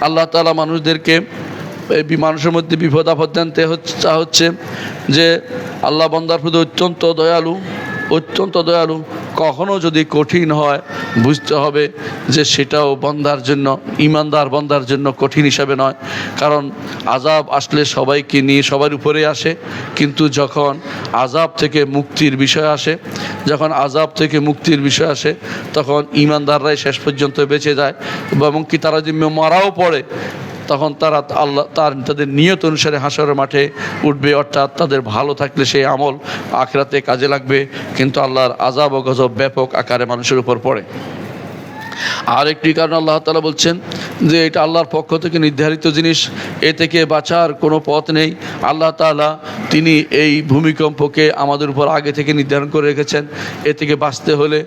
আল্লাহ তালা মানুষদেরকে মানুষের মধ্যে বিপদ, আপদ জানতে হচ্ছে যে আল্লাহ বন্দার প্রতি অত্যন্ত দয়ালু অত্যন্ত দয়ালু। কখনো যদি কঠিন হয়, বুঝতে হবে যে সেটাও বন্দার জন্য, ইমানদার বন্দার জন্য কঠিন হিসাবে নয়। কারণ আজাব আসলে সবাইকে নিয়ে সবার উপরে আসে, কিন্তু যখন আজাব থেকে মুক্তির বিষয় আসে, যখন আজাব থেকে মুক্তির বিষয় আসে, তখন ইমানদাররাই শেষ পর্যন্ত বেঁচে যায় এবং কি তারা যদি মারাও পড়ে তখন তারা আল্লাহ, তার তাদের নিয়ত অনুসারে হাসরের মাঠে উঠবে, অর্থাৎ তাদের ভালো থাকলে সেই আমল আখরাতে কাজে লাগবে, কিন্তু আল্লাহর আজাব ও গজব ব্যাপক আকারে মানুষের উপর পড়ে। আর একটি কারণ আল্লাহ তালা বলছেন যে এটা আল্লাহর পক্ষ থেকে নির্ধারিত জিনিস, এ থেকে বাঁচার কোনো পথ নেই। আল্লাহ তালা তিনি এই ভূমিকম্পকে আমাদের উপর আগে থেকে নির্ধারণ করে রেখেছেন। এ থেকে বাঁচতে হলে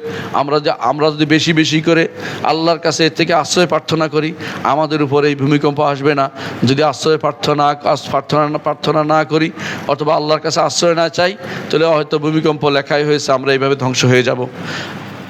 আমরা যে, আমরা যদি বেশি বেশি করে আল্লাহর কাছে এর থেকে আশ্রয় প্রার্থনা করি, আমাদের উপর এই ভূমিকম্প আসবে না। যদি আশ্রয় প্রার্থনা প্রার্থনা প্রার্থনা না করি, অথবা আল্লাহর কাছে আশ্রয় না চাই, তাহলে হয়তো ভূমিকম্প লেখাই হয়েছে, আমরা এইভাবে ধ্বংস হয়ে যাব।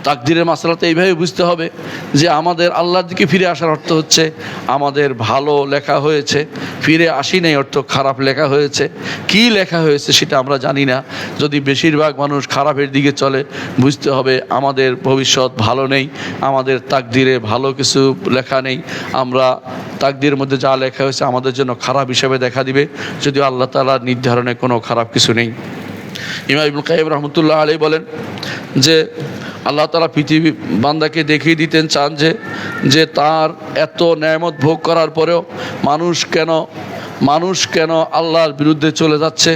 তাকদিরের মাসালাতে এইভাবে বুঝতে হবে যে আমাদের আল্লাহর দিকে ফিরে আসার অর্থ হচ্ছে আমাদের ভালো লেখা হয়েছে। ফিরে আসি নাই অর্থ খারাপ লেখা হয়েছে। কি লেখা হয়েছে সেটা আমরা জানি না। যদি বেশিরভাগ মানুষ খারাপের দিকে চলে, বুঝতে হবে আমাদের ভবিষ্যৎ ভালো নেই, আমাদের তাকদিরে ভালো কিছু লেখা নেই। আমরা তাকদির মধ্যে যা লেখা হয়েছে আমাদের জন্য খারাপ হিসেবে দেখা দিবে। যদিও আল্লাহ তালার নির্ধারণে কোনো খারাপ কিছু নেই। ইমাম ইবুল কাইম রহমতুল্লাহ আলী বলেন যে আল্লাহ তালা পৃথিবী বান্দাকে দেখিয়ে দিতেন, চান যে যে তার এত ন্যায়ামত ভোগ করার পরেও মানুষ কেন মানুষ কেন আল্লাহর বিরুদ্ধে চলে যাচ্ছে,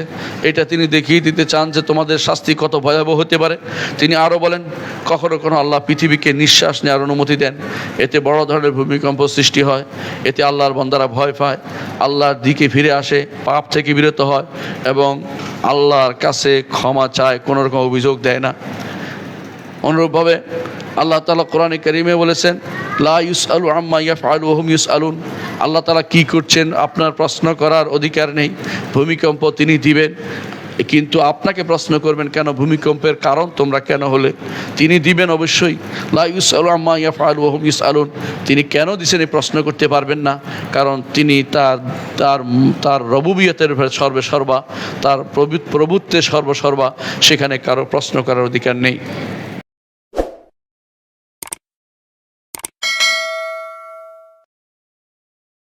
এটা তিনি দেখিয়ে দিতে চান যে তোমাদের শাস্তি কত ভয়াবহ হতে পারে। তিনি আরও বলেন, কখনো কখনো আল্লাহ পৃথিবীকে নিঃশ্বাস নেওয়ার অনুমতি দেন। এতে বড় ধরনের ভূমিকম্প সৃষ্টি হয়, এতে আল্লাহর বন্দারা ভয় পায়, আল্লাহর দিকে ফিরে আসে, পাপ থেকে বিরত হয় এবং আল্লাহর কাছে ক্ষমা চায়, কোনো রকম অভিযোগ দেয় না। অনুরূপভাবে আল্লাহ তালা কোরআনে করিমে বলেছেন, লা ইউস আলু আম্মা ইয়াফ আলু ওহম ইউস আলুন আল্লাহ তালা কী করছেন? আপনার প্রশ্ন করার অধিকার নেই। ভূমিকম্প তিনি দিবেন, কিন্তু আপনাকে প্রশ্ন করবেন, কেন ভূমিকম্পের কারণ তোমরা কেন হলে? তিনি দিবেন অবশ্যই, লা ইউস আলু আম্মা ইয়াফ আলু ওহম ইউস আলুন তিনি কেন দিছেন এই প্রশ্ন করতে পারবেন না? কারণ তিনি তার তার তার রবুবিয়তের সর্বে সর্বা তার প্রভু- প্রভুত্বে সর্বসর্বা, সেখানে কারও প্রশ্ন করার অধিকার নেই।